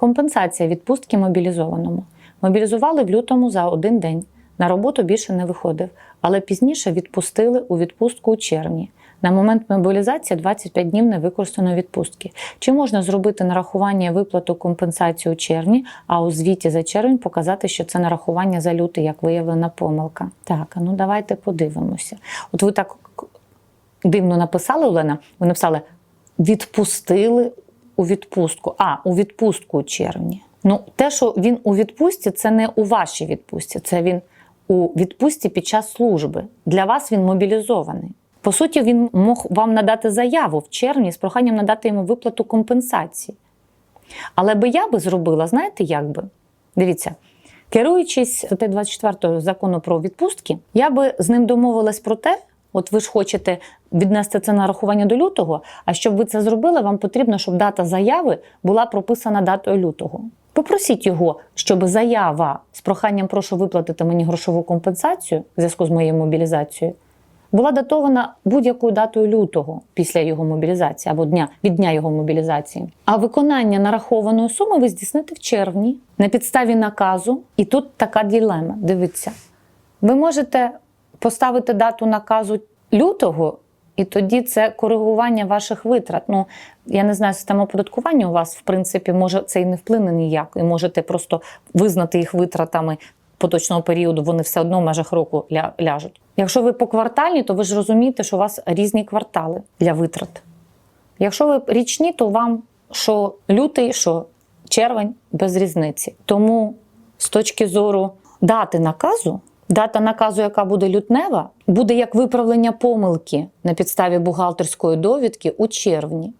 Компенсація відпустки мобілізованому. Мобілізували в лютому за один день. На роботу більше не виходив, але пізніше відпустили у відпустку у червні. На момент мобілізації 25 днів невикористаної відпустки. Чи можна зробити нарахування виплату компенсації у червні, а у звіті за червень показати, що це нарахування за лютий, як виявлена помилка? Так, ну давайте подивимося. От ви так дивно написали, Олена. Ви написали відпустили у відпустку. А, у відпустку у червні. Ну, те, що він у відпустці, це не у вашій відпустці, це він у відпустці під час служби. Для вас він мобілізований. По суті, він мог вам надати заяву в червні з проханням надати йому виплату компенсації. Але би я би зробила, знаєте, як би? Дивіться, керуючись статтею 24 закону про відпустки, я би з ним домовилась про те, от ви ж хочете віднести це нарахування до лютого, а щоб ви це зробили, вам потрібно, щоб дата заяви була прописана датою лютого. Попросіть його, щоб заява з проханням прошу виплатити мені грошову компенсацію в зв'язку з моєю мобілізацією була датована будь-якою датою лютого після його мобілізації або дня від дня його мобілізації. А виконання нарахованої суми ви здійсните в червні на підставі наказу. І тут така ділема. Дивіться, ви можете поставити дату наказу лютого. І тоді це коригування ваших витрат. Ну я не знаю, система оподаткування у вас, в принципі, може це і не вплине ніяк. І можете просто визнати їх витратами поточного періоду, вони все одно в межах року ля- ляжуть. Якщо ви по квартальні, то ви ж розумієте, що у вас різні квартали для витрат. Якщо ви річні, то вам що лютий, що червень без різниці. Тому з точки зору дати наказу, дата наказу, яка буде лютнева, буде як виправлення помилки на підставі бухгалтерської довідки у червні.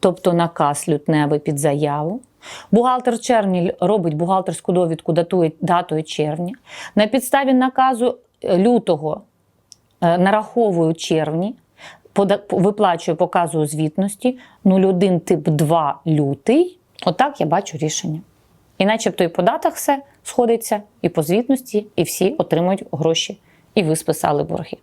Тобто наказ лютневий під заяву. Бухгалтер червні робить бухгалтерську довідку, датує датою червня. На підставі наказу е, лютого е, нараховую червні, виплачую, показую звітності 01 тип 2 лютий. Отак я бачу рішення. І начебто і по датах все сходиться, і по звітності, і всі отримують гроші. І ви списали борги.